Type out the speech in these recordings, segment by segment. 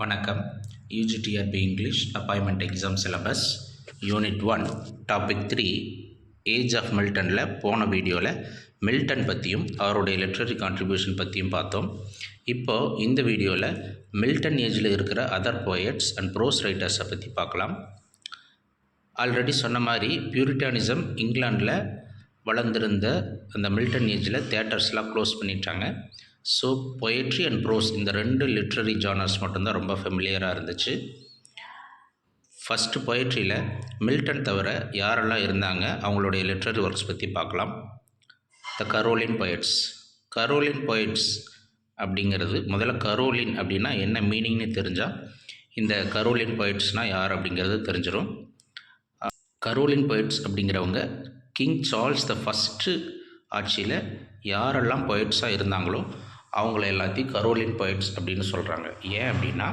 வணக்கம். UGTRB English appointment exam syllabus unit one topic three age of மில்டனில் போன வீடியோவில் Milton பற்றியும் அவருடைய லிட்ரரி கான்ட்ரிபியூஷன் பற்றியும் பார்த்தோம். இப்போது இந்த வீடியோவில் மில்டன் ஏஜில் இருக்கிற அதர் போயட்ஸ் அண்ட் ப்ரோஸ் ரைட்டர்ஸை பற்றி பார்க்கலாம். ஆல்ரெடி சொன்ன மாதிரி பியூரிட்டானிசம் இங்கிலாண்டில் வளர்ந்திருந்த அந்த மில்டன் ஏஜில் தேட்டர்ஸ்லாம் க்ளோஸ் பண்ணிட்டாங்க. ஸோ பொயட்ரி அண்ட் ப்ரோஸ் இந்த ரெண்டு லிட்ரரி ஜானர்ஸ் மட்டும்தான் ரொம்ப ஃபெமிலியராக இருந்துச்சு. ஃபஸ்ட்டு பொயட்ரியில் மில்டன் தவிர யாரெல்லாம் இருந்தாங்க? அவங்களுடைய லிட்ரரி ஒர்க்ஸ் பற்றி பார்க்கலாம். The Caroline poets Caroline poets அப்படிங்கிறது முதல்ல கரோலின் அப்படின்னா என்ன மீனிங்னு தெரிஞ்சால் இந்த கரோலின் பொயட்ஸ்னால் யார் அப்படிங்கிறது தெரிஞ்சிடும் கரோலின் பொயட்ஸ் அப்படிங்கிறவங்க கிங் சார்ல்ஸ் த ஃபஸ்ட்டு ஆட்சியில் யாரெல்லாம் பொயட்ஸாக இருந்தாங்களோ அவங்கள எல்லாத்தையும் கரோலின் பொயட்ஸ் அப்படின்னு சொல்கிறாங்க ஏன் அப்படின்னா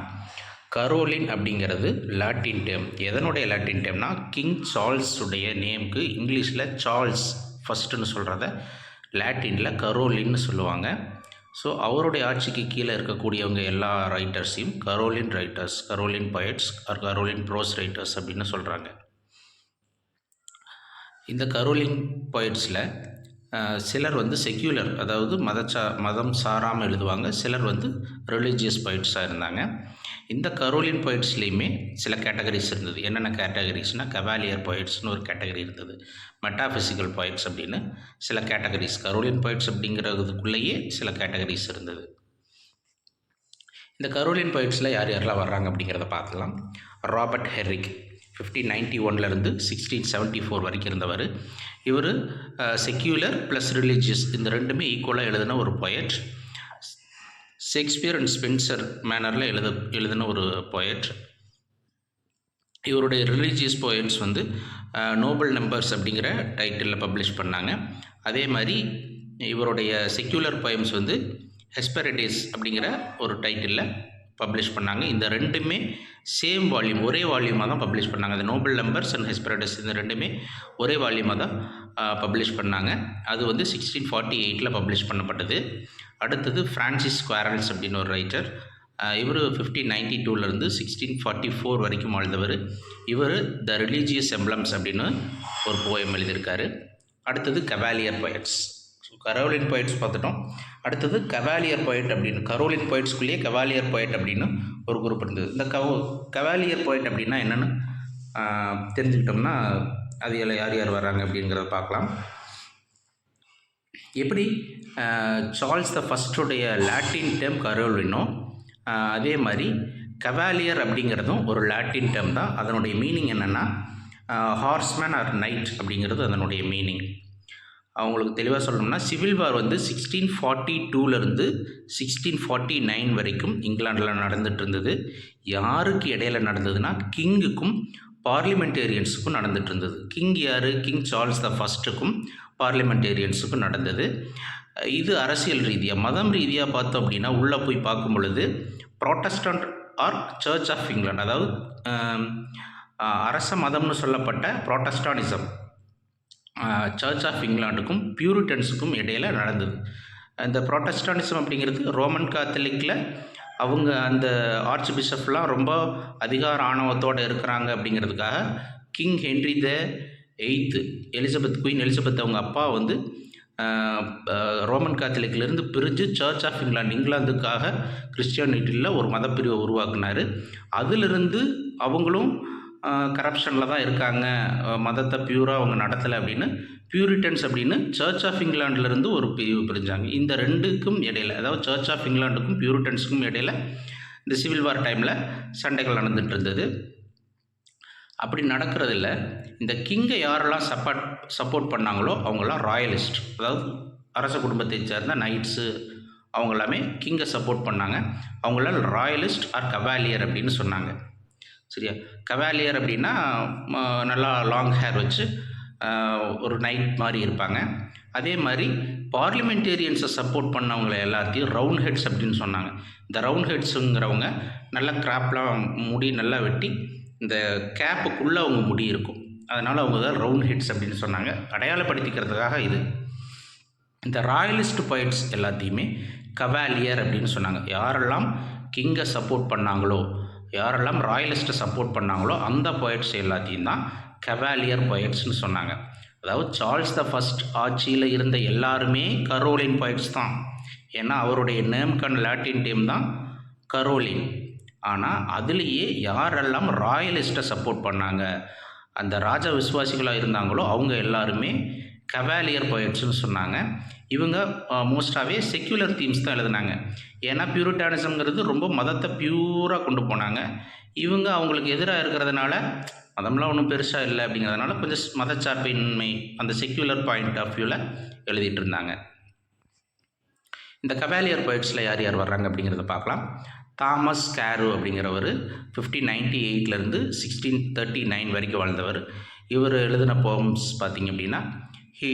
கரோலின் அப்படிங்கிறது லாட்டின் டேம் எதனுடைய லாட்டின் டேம்னா கிங் சார்ல்ஸுடைய நேம்க்கு இங்கிலீஷில் சார்ல்ஸ் ஃபஸ்ட்டுன்னு சொல்கிறத லாட்டினில் கரோலின்னு சொல்லுவாங்க. ஸோ அவருடைய ஆட்சிக்கு கீழே இருக்கக்கூடியவங்க எல்லா ரைட்டர்ஸையும் Caroline writers Caroline poets or Caroline prose writers அப்படின்னு சொல்கிறாங்க இந்த கரோலின் பயட்ஸில் சிலர் வந்து செக்யூலர் அதாவது மதச்சா மதம் சாராமல் எழுதுவாங்க. சிலர் வந்து ரிலீஜியஸ் பொயிட்ஸாக இருந்தாங்க. இந்த கரோலின் பொயிட்ஸ்லேயுமே சில கேட்டகரிஸ் இருந்தது. என்னென்ன கேட்டகரிஸ்னால் கவாலியர் பொயிட்ஸ்னு ஒரு கேட்டகரி இருந்தது. மெட்டாஃபிசிக்கல் பொயிட்ஸ் அப்படின்னு சில கேட்டகரிஸ் கரோலின் பொயிட்ஸ் அப்படிங்கிறதுக்குள்ளேயே சில கேட்டகரிஸ் இருந்தது. இந்த கரோலின் பொயிட்ஸில் யார் யாரெல்லாம் வர்றாங்க அப்படிங்கிறத பார்க்கலாம் ராபர்ட் ஹெர்ரிக் ஃபிஃப்டீன் நைன்ட்டி ஒன்லேருந்து சிக்ஸ்டீன் செவன்ட்டி ஃபோர் வரைக்கும் இருந்தவர். இவர் செக்யூலர் ப்ளஸ் ரிலீஜியஸ் இந்த ரெண்டுமே ஈக்குவலாக எழுதின ஒரு பொயட் ஷேக்ஸ்பியர் அண்ட் ஸ்பென்சர் மேனரில் எழுத எழுதின ஒரு பொயட் இவருடைய ரிலீஜியஸ் போயம்ஸ் வந்து நோபல் நம்பர்ஸ் அப்படிங்கிற டைட்டிலில் பப்ளிஷ் பண்ணாங்க. அதே மாதிரி இவருடைய செக்யூலர் போயம்ஸ் வந்து ஹெஸ்பெரடேஸ் அப்படிங்கிற ஒரு டைட்டிலில் பப்ளிஷ் பண்ணாங்க. இந்த ரெண்டுமே சேம் வால்யூம் ஒரே வால்யூமாக தான் பப்ளிஷ் பண்ணாங்க. அந்த நோபல் நம்பர்ஸ் அண்ட் ஹெஸ்பரடஸ் இந்த ரெண்டுமே ஒரே வால்யூமாக தான் பப்ளிஷ் பண்ணாங்க. அது வந்து சிக்ஸ்டீன் ஃபார்ட்டி எயிட்டில் பப்ளிஷ் பண்ணப்பட்டது. அடுத்தது ஃப்ரான்சிஸ் குவாரல்ஸ் அப்படின்னு ஒரு ரைட்டர் இவர் ஃபிஃப்டீன் நைன்டி டூலேருந்து சிக்ஸ்டீன் ஃபார்ட்டி ஃபோர் வரைக்கும் வாழ்ந்தவர். இவர் த ரிலீஜியஸ் எம்ப்ளம்ஸ் அப்படின்னு ஒரு போயம் எழுதியிருக்காரு. அடுத்தது cavalier poets so Caroline points பார்த்துட்டோம். அடுத்தது கவாலியர் பாயிண்ட் அப்படின்னு. கரோலின் பாயிண்ட்ஸ்குள்ளேயே கவாலியர் பாயிண்ட் அப்படின்னு ஒரு குரூப் இருந்தது. இந்த கவ கவாலியர் பாயிண்ட் அப்படின்னா என்னென்னு தெரிஞ்சுக்கிட்டோம்னா அது எல்லாம் யார் யார் வர்றாங்க அப்படிங்கிறத பார்க்கலாம். எப்படி சார்ல்ஸ் த ஃபஸ்ட்டுடைய லாட்டின் டேம் கரோலினோ அதே மாதிரி கவாலியர் அப்படிங்கிறதும் ஒரு லாட்டின் டேம் தான். அதனுடைய மீனிங் என்னென்னா ஹார்ஸ்மேன் ஆர் நைட் அப்படிங்கிறது அதனுடைய மீனிங் அவங்களுக்கு தெளிவாக சொல்லணும்னா சிவில் வார் வந்து சிக்ஸ்டீன் ஃபார்ட்டி டூலேருந்து சிக்ஸ்டீன் ஃபார்ட்டி நைன் வரைக்கும் இங்கிலாண்டில் நடந்துட்டு இருந்தது யாருக்கு இடையில நடந்ததுன்னா கிங்குக்கும் பார்லிமெண்டேரியன்ஸுக்கும் நடந்துட்டு இருந்தது கிங் யார்? கிங் சார்ல்ஸ் த ஃபஸ்ட்டுக்கும் பார்லிமெண்டேரியன்ஸுக்கும் நடந்தது. இது அரசியல் ரீதியாக மதம் ரீதியாக பார்த்தோம் அப்படின்னா உள்ளே போய் பார்க்கும் பொழுது Protestant or church of England அதாவது அரச மதம்னு சொல்லப்பட்ட ப்ராட்டஸ்டானிசம் சர்ச் ஆஃப் இங்கிலாண்டுக்கும் பியூரிட்டன்ஸுக்கும் இடையில் நடந்தது. இந்த ப்ரொட்டஸ்டானிசம் அப்படிங்கிறது ரோமன் காத்தலிக்கில் அவங்க அந்த ஆர்ச் பிஷப்லாம் ரொம்ப அதிகார ஆணவத்தோடு இருக்கிறாங்க அப்படிங்கிறதுக்காக King Henry the eighth Elizabeth Queen Elizabeth அவங்க அப்பா வந்து ரோமன் காத்தலிக்கிலேருந்து பிரிஞ்சு சர்ச் ஆஃப் இங்கிலாந்து இங்கிலாந்துக்காக கிறிஸ்டியானிட்டியில் ஒரு மதப்பிரிவை உருவாக்குனார். அதிலிருந்து அவங்களும் கரப்ஷனில் தான் இருக்காங்க. மதத்தை பியூராக அவங்க நடத்தலை அப்படின்னு பியூரிட்டன்ஸ் அப்படின்னு சர்ச் ஆஃப் இங்கிலாண்டிலிருந்து ஒரு பிரிவு பிரிஞ்சாங்க. இந்த ரெண்டுக்கும் இடையில அதாவது சர்ச் ஆஃப் இங்கிலாண்டுக்கும் பியூரிட்டன்ஸுக்கும் இடையில இந்த சிவில் வார் டைமில் சண்டைகள் நடந்துகிட்டு இருந்தது. அப்படி நடக்கிறதில்ல இந்த கிங்கை யாரெல்லாம் சப்போர்ட் சப்போர்ட் பண்ணாங்களோ அவங்களாம் ராயலிஸ்ட் அதாவது அரச குடும்பத்தை சேர்ந்த நைட்ஸு அவங்க எல்லாமே கிங்கை சப்போர்ட் பண்ணாங்க. அவங்களால் ராயலிஸ்ட் ஆர் கவாலியர் அப்படின்னு சொன்னாங்க. சரியா? கவாலியர் அப்படின்னா நல்லா லாங் ஹேர் வச்சு ஒரு நைட் மாதிரி இருப்பாங்க. அதே மாதிரி பார்லிமெண்டேரியன்ஸை சப்போர்ட் பண்ணவங்களை எல்லாத்தையும் ரவுண்ட் ஹெட்ஸ் அப்படின்னு சொன்னாங்க. இந்த ரவுண்ட் ஹெட்ஸுங்கிறவங்க நல்ல கிராப்லாம் முடி நல்லா வெட்டி இந்த கேப்புக்குள்ளே அவங்க முடி இருக்கும். அதனால் அவங்க தான் ரவுண்ட் ஹெட்ஸ் அப்படின்னு சொன்னாங்க. அடையாளப்படுத்திக்கிறதுக்காக இது. இந்த ராயலிஸ்ட் பாயிண்ட்ஸ் எல்லாத்தையுமே கவாலியர் அப்படின்னு சொன்னாங்க. யாரெல்லாம் கிங்கை சப்போர்ட் பண்ணாங்களோ யாரெல்லாம் ராயலிஸ்ட்டை சப்போர்ட் பண்ணாங்களோ அந்த பொயட்ஸ் எல்லாத்தையும் தான் கவாலியர் பொயட்ஸ்னு சொன்னாங்க. அதாவது சார்ல்ஸ் த ஃபஸ்ட் ஆட்சியில் இருந்த எல்லாருமே கரோலின் பொயட்ஸ் தான். ஏன்னா அவருடைய நேம்கன் லாட்டின் டேம் தான் கரோலின். ஆனால் அதுலேயே யாரெல்லாம் ராயலிஸ்ட்டை சப்போர்ட் பண்ணாங்க அந்த ராஜ விசுவாசிகளாக இருந்தாங்களோ அவங்க எல்லாருமே கவாலியர் poetsனு சொன்னாங்க. இவங்க மோஸ்ட்டாகவே செக்யூலர் தீம்ஸ் தான் எழுதுனாங்க. ஏன்னா பியூரிட்டானிசம்ங்கிறது ரொம்ப மதத்தை பியூராக கொண்டு போனாங்க. இவங்க அவங்களுக்கு எதிராக இருக்கிறதுனால மதம்லாம் ஒன்றும் பெருசாக இல்லை அப்படிங்கிறதுனால கொஞ்சம் மதச்சார்பின்மை அந்த செக்யூலர் பாயிண்ட் ஆஃப் வியூவில் எழுதிட்டு இருந்தாங்க. இந்த கவாலியர் போயிட்ஸில் யார் யார் வர்றாங்க அப்படிங்கிறத பார்க்கலாம். தாமஸ் கேரு அப்படிங்கிறவர் ஃபிஃப்டீன் நைன்டி எயிட்லேருந்து சிக்ஸ்டீன் தேர்ட்டி நைன் வரைக்கும் வாழ்ந்தவர். இவர் எழுதின போம்ஸ் பார்த்தீங்க அப்படின்னா he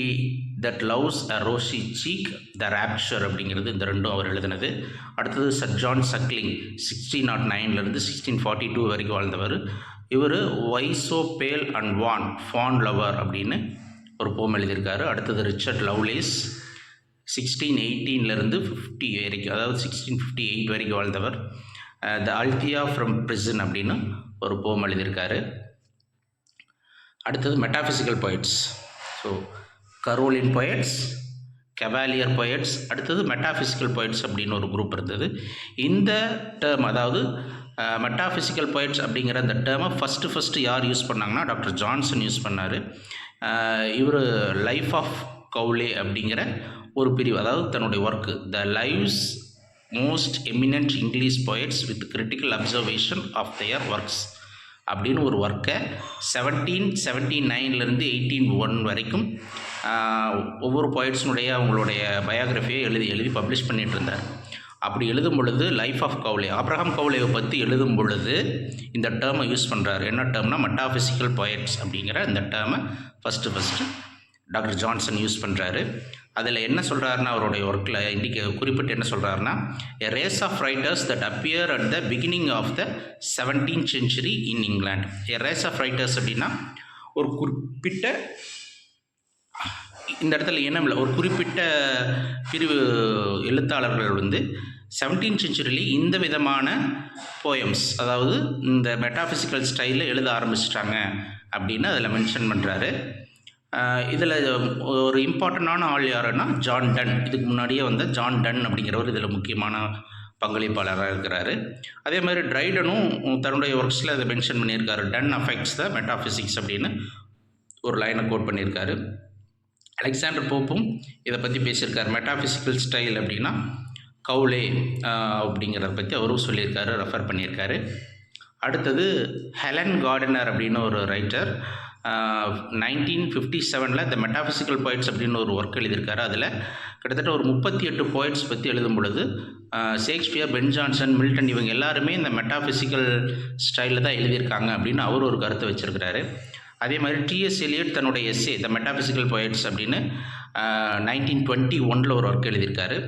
that loves a rosy cheek the rapture அப்படிங்கிறது இந்த ரெண்டும் அவர் எழுதினது. அடுத்தது sir John Suckling sixteen nought நைன்லேருந்து sixteen forty two வரைக்கும் வாழ்ந்தவர். இவர் வைசோ பேல் அண்ட் வான் ஃபான் லவர் அப்படின்னு ஒரு போம் எழுதியிருக்காரு. அடுத்தது ரிச்சர்ட் லவ்லேஸ் சிக்ஸ்டீன் எயிட்டீன்லேருந்து ஃபிஃப்டி வரைக்கும் அதாவது சிக்ஸ்டீன் ஃபிஃப்டி எயிட் வரைக்கும் வாழ்ந்தவர். த அல்தியா ஃப்ரம் ப்ரிசன் அப்படின்னு ஒரு போம் எழுதியிருக்காரு. அடுத்தது metaphysical points so Caroline poets cavalier poets அடுத்தது மெட்டாஃபிசிக்கல் பொயட்ஸ் அப்படின்னு ஒரு குரூப் இருந்தது. இந்த டேர்ம் அதாவது மெட்டாஃபிசிக்கல் பொயட்ஸ் அப்படிங்கிற அந்த டேர்மை ஃபஸ்ட்டு ஃபஸ்ட்டு யார் யூஸ் பண்ணாங்கன்னா டாக்டர் ஜான்சன் யூஸ் பண்ணார். இவர் லைஃப் ஆஃப் கவுலே அப்படிங்கிற ஒரு பிரிவு அதாவது தன்னுடைய work the lives most eminent English poets with critical observation of their works அப்படின்னு ஒரு ஒர்க்கை செவன்டீன் செவன்டி நைன்லேருந்து எயிட்டீன் ஒன் வரைக்கும் ஒவ்வொரு poetsனுடைய அவங்களுடைய பயோகிராஃபியை எழுதி எழுதி பப்ளிஷ் பண்ணிட்டு இருந்தார் அப்படி எழுதும் பொழுது லைஃப் ஆஃப் கவுலே ஆப்ரஹாம் கவுலேவை பற்றி எழுதும் பொழுது இந்த டேர்மை யூஸ் பண்ணுறாரு என்ன டேர்ம்னா மெட்டாஃபிசிக்கல் poets அப்படிங்கிற இந்த டேர்மை first first doctor Johnson use பண்ணுறாரு அதில் என்ன சொல்கிறாருன்னா அவருடைய ஒர்க்கில் இன்றைக்கி குறிப்பிட்டு என்ன சொல்கிறாருன்னா a race of writers that appear at the beginning of the seventeen century in England a race of writers அப்படின்னா ஒரு குறிப்பிட்ட இந்த இடத்துல இனம் இல்லை. ஒரு குறிப்பிட்ட பிரிவு எழுத்தாளர்கள் வந்து செவன்டீன் செஞ்சுரியில் இந்த விதமான போயம்ஸ் அதாவது இந்த மெட்டாஃபிசிக்கல் ஸ்டைலில் எழுத ஆரம்பிச்சிட்டாங்க அப்படின்னு அதில் மென்ஷன் பண்ணுறாரு இதில் ஒரு இம்பார்ட்டண்டான ஆள் யாருன்னா ஜான் டன். இதுக்கு முன்னாடியே வந்த ஜான் டன் அப்படிங்கிறவர் இதில் முக்கியமான பங்களிப்பாளராக இருக்கிறாரு. அதே மாதிரி ட்ரைடனும் தன்னுடைய ஒர்க்ஸில் அதை மென்ஷன் பண்ணியிருக்காரு. டன் அஃபெக்ட்ஸ் த மெட்டாஃபிசிக்ஸ் அப்படின்னு ஒரு லைனை கோட் பண்ணியிருக்காரு. அலெக்சாண்டர் போப்பும் இதை பற்றி பேசியிருக்காரு. மெட்டாஃபிசிக்கல் ஸ்டைல் அப்படின்னா கவுலே அப்படிங்கிறத பற்றி அவரும் சொல்லியிருக்காரு ரெஃபர் பண்ணியிருக்காரு. அடுத்தது ஹெலன் கார்டனர் அப்படின்னு ஒரு ரைட்டர் நைன்டீன் ஃபிஃப்டி செவனில் த மெட்டாஃபிசிக்கல் poets அப்படின்னு ஒரு ஒர்க் எழுதியிருக்காரு. அதில் கிட்டத்தட்ட ஒரு முப்பத்தி எட்டு poets பற்றி எழுதும் பொழுது ஷேக்ஸ்பியர் பென் ஜான்சன் மில்டன் இவங்க எல்லாருமே இந்த மெட்டாஃபிசிக்கல் ஸ்டைலில் தான் எழுதியிருக்காங்க அப்படின்னு அவர் ஒரு கருத்தை வச்சுருக்கிறாரு. அதே மாதிரி டிஎஸ் எலியட் தன்னுடைய எஸ்ஏ த மெட்டாஃபிசிக்கல் poets அப்படின்னு நைன்டீன் டுவெண்ட்டி ஒனில் ஒரு ஒர்க் எழுதியிருக்காரு.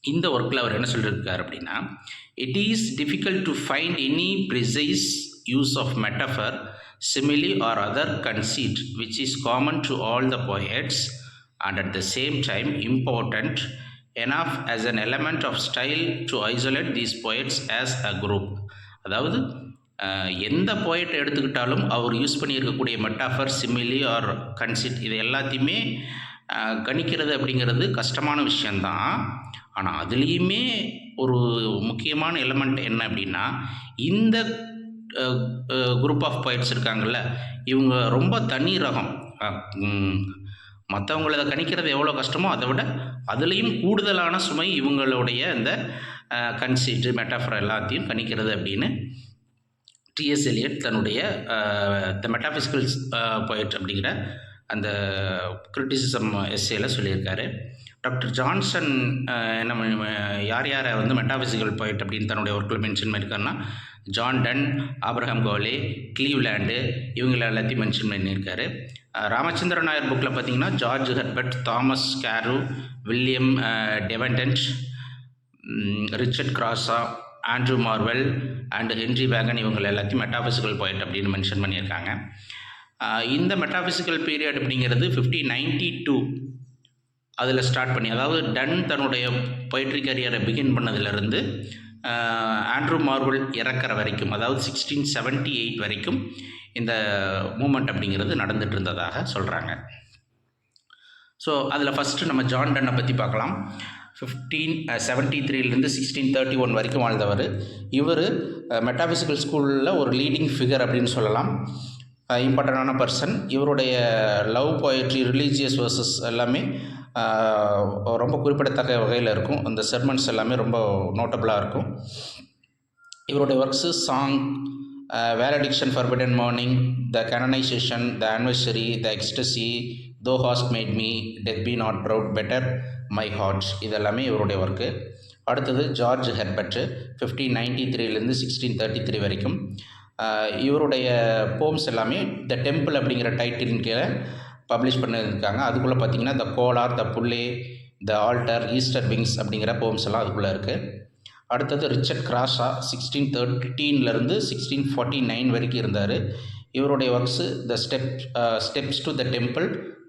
இந்த ஒர்க்கில் அவர் என்ன சொல்லியிருக்கார் அப்படின்னா it is difficult to find any precise use of metaphor simile or other conceit which is common to all the poets and at the same time important enough as an element of style to isolate these poets as a group. அதாவது எந்த போய்ட்டை எடுத்துக்கிட்டாலும் அவர் use பண்ணியிருக்கக்கூடிய metaphor simile or conceit இது எல்லாத்தையுமே கணிக்கிறது அப்படிங்கிறது கஷ்டமான விஷயந்தான் ஆனால் அதுலேயுமே ஒரு முக்கியமான எலமெண்ட் என்ன அப்படின்னா இந்த குரூப் ஆஃப் பாயிண்ட்ஸ் இருக்காங்கல்ல இவங்க ரொம்ப தனி ரகம். மற்றவங்கள அதை கணிக்கிறது எவ்வளோ கஷ்டமோ அதை விட அதுலேயும் கூடுதலான சுமை இவங்களுடைய இந்த கன்சீட்டு மெட்டாஃபர் எல்லாத்தையும் கணிக்கிறது அப்படின்னு டிஎஸ் எலியட் தன்னுடைய த மெட்டாஃபிசிக்கல் போயிட் அப்படிங்கிற அந்த கிரிட்டிசிசம் எஸ்ஏல சொல்லியிருக்காரு. டாக்டர் ஜான்சன் என்ன யார் யாரை வந்து மெட்டாஃபிசிக்கல் போயிட் அப்படின்னு தன்னுடைய ஒர்க்கில் மென்ஷன் பண்ணியிருக்காருன்னா John Donne Abraham Cowley Cleveland இவங்கள எல்லாத்தையும் மென்ஷன் பண்ணியிருக்காரு. ராமச்சந்திரன் நாயர் புக்கில் பார்த்தீங்கன்னா George Herbert Thomas Carew William Davenant Richard Crashaw Andrew Marvell and Henry Vaughan இவங்க எல்லாத்தையும் மெட்டாஃபிசிக்கல் போயிட் அப்படின்னு மென்ஷன் பண்ணியிருக்காங்க. இந்த மெட்டாஃபிசிக்கல் பீரியட் அப்படிங்கிறது ஃபிஃப்டி நைன்டி டூ அதில் ஸ்டார்ட் பண்ணி அதாவது டன் தன்னுடைய பொய்ட்ரி கரியரை பிகின் பண்ணதுலேருந்து ஆண்ட்ரூ மார்வல் இறக்கிற வரைக்கும் அதாவது சிக்ஸ்டீன் செவன்ட்டி எயிட் வரைக்கும் இந்த மூமெண்ட் அப்படிங்கிறது நடந்துட்டு இருந்ததாக சொல்கிறாங்க ஸோ அதில் ஃபஸ்ட்டு நம்ம ஜான் டன்னை பற்றி பார்க்கலாம். ஃபிஃப்டீன் செவன்ட்டி த்ரீலேருந்து சிக்ஸ்டீன் தேர்ட்டி ஒன் வரைக்கும் வாழ்ந்தவர். இவர் மெட்டாபிசிக்கல் ஸ்கூலில் ஒரு லீடிங் ஃபிகர் அப்படின்னு சொல்லலாம். இம்பார்ட்டண்டான பர்சன் இவருடைய லவ் poetry ரிலீஜியஸ் வேர்சஸ் எல்லாமே ரொம்ப குறிப்பிடத்தக்க வகையில் இருக்கும். அந்த செர்மன்ஸ் எல்லாமே ரொம்ப நோட்டபுளாக இருக்கும். இவருடைய works song valediction forbidding mourning the canonization the anniversary the ecstasy thou hast made me death be not proud batter my hearts இதெல்லாமே இவருடைய ஒர்க்கு அடுத்தது ஜார்ஜ் ஹெர்பர்ட்டு ஃபிஃப்டீன் நைன்டி த்ரீலேருந்து சிக்ஸ்டீன் தேர்ட்டி த்ரீ வரைக்கும் இவருடைய போம்ஸ் எல்லாமே the temple அப்படிங்கிற டைட்டிலின் கீழே publish பண்ணியிருக்காங்க. அதுக்குள்ளே பார்த்தீங்கன்னா the collar the pulley the altar Easter wings அப்படிங்கிற போம்ஸ் எல்லாம் அதுக்குள்ளே இருக்குது அடுத்தது ரிச்சர்ட் கிராஷா சிக்ஸ்டீன் தேர்ட்டீன்லேருந்து சிக்ஸ்டீன் ஃபார்ட்டி நைன் வரைக்கும் இருந்தார். இவருடைய works the step steps to the temple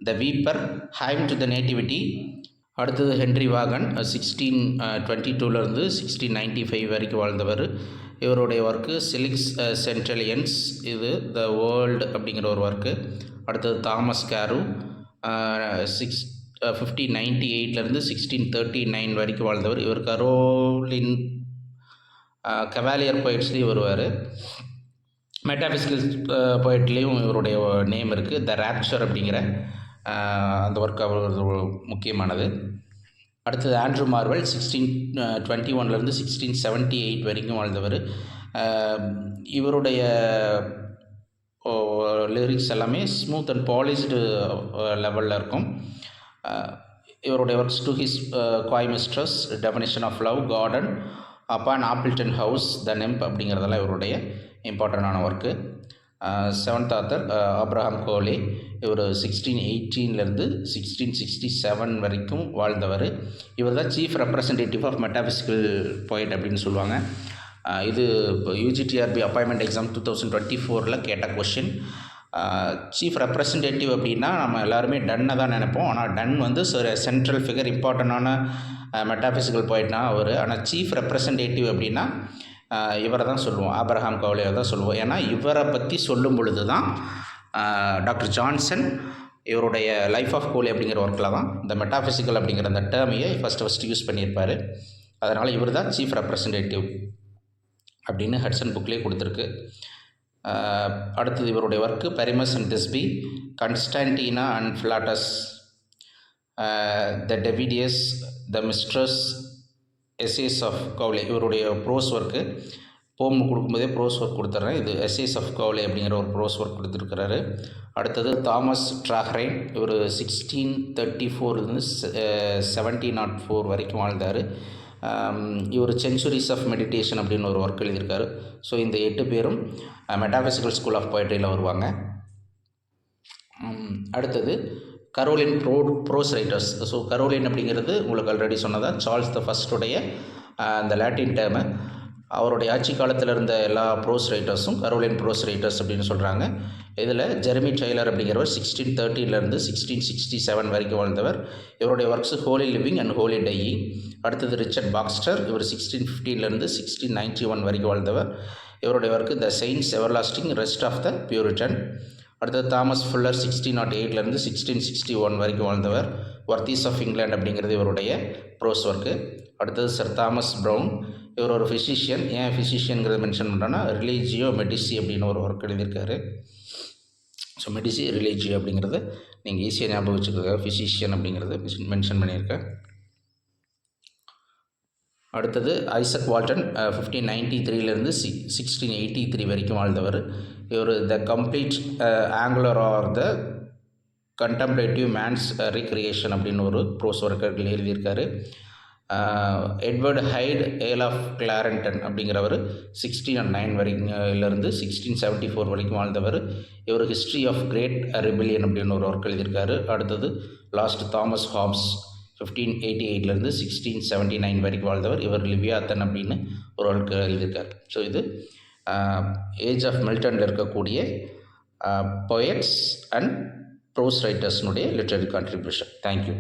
the weeper hymn to the nativity அடுத்தது ஹென்ரி வாகன் சிக்ஸ்டீன் டுவெண்ட்டி டூலேருந்து சிக்ஸ்டீன் நைன்ட்டி ஃபைவ் வரைக்கும் வாழ்ந்தவர். இவருடைய ஒர்க்கு சிலிக்ஸ் சென்ட்ரலியன்ஸ் இது த வேர்ல்டு அப்படிங்கிற ஒரு ஒர்க்கு அடுத்தது Thomas Carew six fifteen ninety எயிட்லேருந்து sixteen thirty nine வரைக்கும் வாழ்ந்தவர். இவர் கரோலின் கவாலியர் போயிட்ஸ்லேயும் வருவார். மெட்டாபிசிக்கல் போயிட்லேயும் இவருடைய நேம் இருக்குது த ராப்சர் அப்படிங்கிற அந்த ஒர்க் அவர் முக்கியமானது. அடுத்தது ஆண்ட்ரூ மார்வல் சிக்ஸ்டீன் டுவெண்ட்டி ஒன்லேருந்து சிக்ஸ்டீன் செவன்ட்டி எயிட் வரைக்கும் வாழ்ந்தவர். இவருடைய லிரிக்ஸ் எல்லாமே ஸ்மூத் அண்ட் பாலிஷ்டு லெவலில் இருக்கும். இவருடைய works to his coy mistress definition of love garden upon Appleton House the nymph அப்படிங்கிறதெல்லாம் இவருடைய இம்பார்ட்டண்டான work seventh author Abraham Cowley. இவர் சிக்ஸ்டீன் எயிட்டீன்லேருந்து சிக்ஸ்டீன் சிக்ஸ்டி செவன் வரைக்கும் வாழ்ந்தவர். இவர் தான் சீஃப் ரெப்ரசன்டேட்டிவ் ஆஃப் மெட்டாபிசிக்கல் போயிட் அப்படின்னு சொல்லுவாங்க. இது UG TRB appointment exam two thousand twenty ஃபோரில் கேட்ட கொஷின் சீஃப் ரெப்ரசன்டேட்டிவ் அப்படின்னா நம்ம எல்லாருமே டன்னை தான் நினைப்போம். ஆனால் டன் வந்து சென்ட்ரல் ஃபிகர் இம்பார்ட்டண்டான மெட்டாஃபிசிக்கல் போயிட்னா அவர். ஆனால் சீஃப் ரெப்ரசன்டேட்டிவ் அப்படின்னா இவரை தான் சொல்லுவோம். ஆப்ரஹாம் கவலையை தான் சொல்லுவோம். ஏன்னா இவரை பற்றி சொல்லும் பொழுது தான் டாக்டர் ஜான்சன் இவருடைய லைஃப் ஆஃப் கோலி அப்படிங்கிற ஒர்க்கில் தான் இந்த மெட்டாஃபிசிக்கல் அப்படிங்கிற அந்த டேர்மையை ஃபஸ்ட்டு ஃபஸ்ட்டு யூஸ் பண்ணியிருப்பார். அதனால் இவர் தான் சீஃப் ரெப்ரசன்டேட்டிவ் அப்படின்னு ஹட்சன் புக்லேயே கொடுத்துருக்கு. அடுத்தது இவருடைய work Pyramus and Thisbe Constantia and Philetus the Davideis the mistress essays of Cowley இவருடைய ப்ரோஸ் ஒர்க்கு போம் கொடுக்கும்போதே ப்ரோஸ் ஒர்க் கொடுத்துட்றேன் இது எஸ்ஏஸ் ஆஃப் கவுலே அப்படிங்கிற ஒரு ப்ரோஸ் ஒர்க் கொடுத்துருக்கிறாரு. அடுத்தது தாமஸ் ட்ராஹ்ரைன் இவர் சிக்ஸ்டீன் தேர்ட்டி ஃபோர்லேருந்து செவன்டீன் நாட் ஃபோர் வரைக்கும் வாழ்ந்தார். இவர் சென்ச்சுரிஸ் ஆஃப் மெடிடேஷன் அப்படின்னு ஒரு ஒர்க் எழுதியிருக்காரு. ஸோ இந்த எட்டு பேரும் மெட்டாஃபிசிக்கல் ஸ்கூல் ஆஃப் போய்ட்ரியில் வருவாங்க. அடுத்தது Caroline pro prose writers so Caroline அப்படிங்கிறது உங்களுக்கு ஆல்ரெடி சொன்னதான் சார்ல்ஸ் த ஃபஸ்ட்டுடைய அந்த லாட்டின் டேர்மு அவருடைய ஆட்சி காலத்தில் இருந்த எல்லா ப்ரோஸ் ரைட்டர்ஸும் கரோலின் ப்ரோஸ் ரைட்டர்ஸ் அப்படின்னு சொல்கிறாங்க இதில் ஜெர்மி டெய்லர் அப்படிங்கிறவர் சிக்ஸ்டீன் தேர்ட்டிலேருந்து சிக்ஸ்டீன் சிக்ஸ்டி செவன் வரைக்கும் வாழ்ந்தவர். இவருடைய works holy living and holy dye அடுத்தது ரிச்சர்ட் பாக்ஸ்டர் இவர் சிக்ஸ்டீன் ஃபிஃப்டீன்லேருந்து சிக்ஸ்டீன் நைன்ட்டி ஒன் வரைக்கும் வாழ்ந்தவர். இவருடைய work the saints everlasting rest of the puritan அடுத்தது தாமஸ் ஃபுல்லர் சிக்ஸ்டீன் நாட் எயிட்லேருந்து சிக்ஸ்டீன் சிக்ஸ்டி ஒன் வரைக்கும் வாழ்ந்தவர் வர்த்தீஸ் ஆஃப் இங்கிலாந்து அப்படிங்கிறது இவருடைய ப்ரோஸ் ஒர்க்கு அடுத்தது சர் தாமஸ் ப்ரௌன் இவர் ஒரு ஃபிசிஷியன் ஏன் ஃபிசிஷியனுங்கிறத மென்ஷன் பண்ணுறோன்னா ரிலீஜியோ மெடிசி அப்படின்னு ஒரு ஒர்க் எழுதியிருக்காரு. ஸோ மெடிசி ரிலீஜியோ அப்படிங்கிறது நீங்கள் ஈஸியாக ஞாபகம் வச்சுக்கோங்க. ஃபிசிஷியன் அப்படிங்கிறது மென்ஷன் பண்ணியிருக்கேன். அடுத்தது ஐசக் வால்டன் ஃபிஃப்டீன் நைன்ட்டி த்ரீலேருந்து சி சிக்ஸ்டீன் எயிட்டி த்ரீ வரைக்கும் வாழ்ந்தவர். இவர் the complete angler or the contemplative man's recreation அப்படின்னு ஒரு ப்ரோஸ் ஒர்க்கர்கள் எழுதியிருக்காரு. Edward Hyde Earl of Clarendon அப்படிங்கிறவர் சிக்ஸ்டீன் அண்ட் நைன் வரைக்கும்லேருந்து சிக்ஸ்டீன் செவன்ட்டி ஃபோர் வரைக்கும் வாழ்ந்தவர். இவர் ஹிஸ்ட்ரி ஆஃப் கிரேட் ரெபிலியன் அப்படின்னு ஒரு ஒர்க் எழுதியிருக்காரு. அடுத்தது last Thomas Hobbes fifteen eighty எயிட்லேருந்து sixteen seventy nine வரைக்கும் வாழ்ந்தவர் இவர் லிவியாத்தன் அப்படின்னு ஒரு ஆளுக்கு எழுதியிருக்கார். ஸோ இது ஏஜ் ஆஃப் மில்டனில் இருக்கக்கூடிய பொயட்ஸ் அண்ட் ப்ரோஸ் ரைட்டர்ஸ்னுடைய லிட்ரரி கான்ட்ரிபியூஷன் தேங்க்யூ